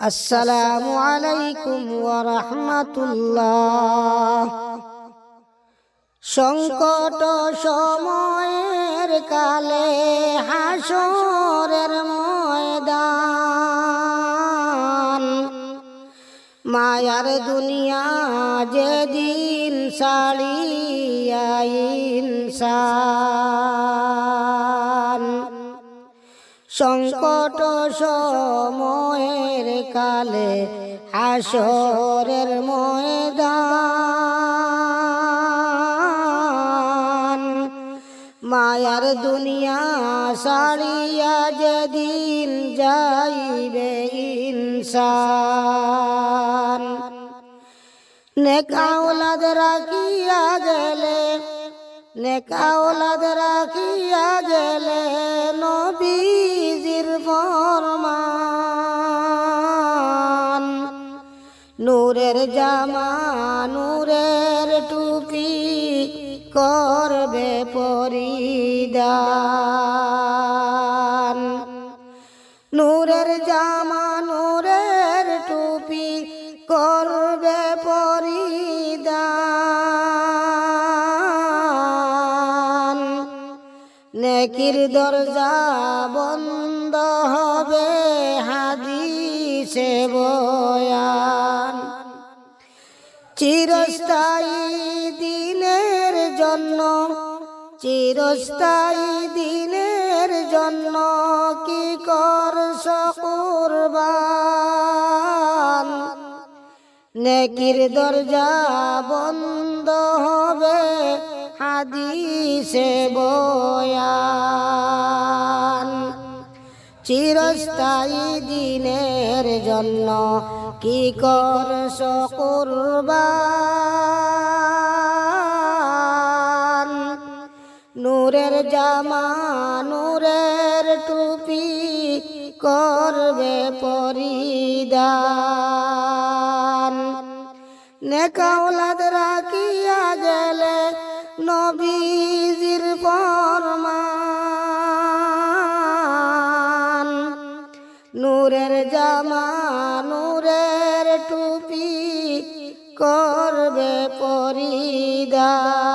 আসসালামু আলাইকুম রাহমাতুল্লাহ সংকট সময়ের কালে হাসরের ময়দান মায়ার দুনিয়া যেদিন সাড়িয়া ইনসান। সংকট সময়ের কালে হাসরের ময়দান। মায়ার দুনিয়া সারিয়া যেদিন যাইবে ইনসান। নেকাউলাদ রাখিয়া গেলে নেকাউলাদ রাখিয়া নূরের জামা, নূরের টুপি করবে পরিদান নূরের জামা, নূরের টুপি করবে পরিদান নেকির দরজা বন্ধ হবে, হাদিসে বয়ান চিরস্থায়ী দিনের জন্য, চিরস্থায়ী দিনের জন্য কি কর কুরবান নেকির দরজা বন্ধ হবে, হাদিসে বয়ান। চিরস্থায়ী দিনের জন্য কি কর কুরবান নূরের জামা, নূরের টুপি করবে পরিদান নেকাউলাদ রাখিয়া গেলে নবীজির নূরের জামা নূরের টুপি করবে পরিদান